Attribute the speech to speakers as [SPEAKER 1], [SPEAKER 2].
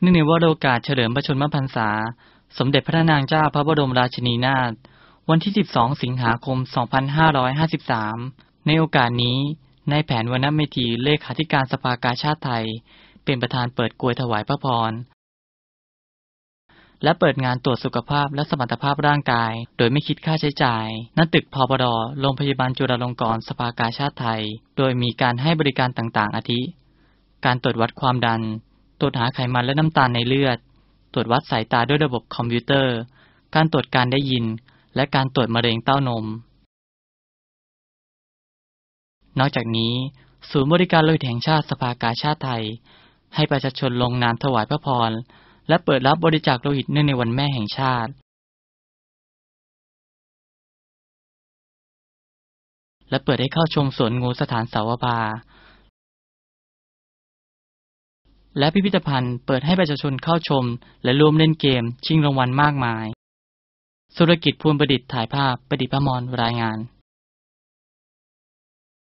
[SPEAKER 1] เนื่องในวาระโอกาสเฉลิมพระชนมพรรษา สมเด็จพระนางเจ้าพระบรมราชินีนาถวันที่ 12 สิงหาคม 2553 ในโอกาสนี้นายแผนวรรณเมธีเลขาธิการสภากาชาติไทย เป็นประธานเปิดกลวยถวายพระพร และเปิดงานตรวจสุขภาพและสมรรถภาพร่างกาย โดยไม่คิดค่าใช้จ่าย ณ ตึกพปดโรงพยาบาลจุฬาลงกรณ์สภากาชาติไทย โดยมีการให้บริการต่างๆ อาทิ การตรวจวัดความดัน ตรวจหาไขมันและน้ำตาลในเลือด ตรวจวัดสายตาด้วยระบบคอมพิวเตอร์ การตรวจการได้ยิน และการตรวจมะเร็งเต้านม นอกจากนี้ ศูนย์บริการโลหิตแห่งชาติสภากาชาติไทย ให้ประชาชนลงนามถวายพระพร และเปิดรับบริจาคโลหิตเนื่องในวันแม่แห่งชาติ และเปิดให้เข้าชมสวนงูสถานสาวบา และพิพิธภัณฑ์เปิดให้ประชาชนเข้าชม และร่วมเล่นเกม ชิงรางวัลมากมาย สุรกิจภูลประดิษฐ์ถ่ายภาพประดิษฐ์พมรรายงาน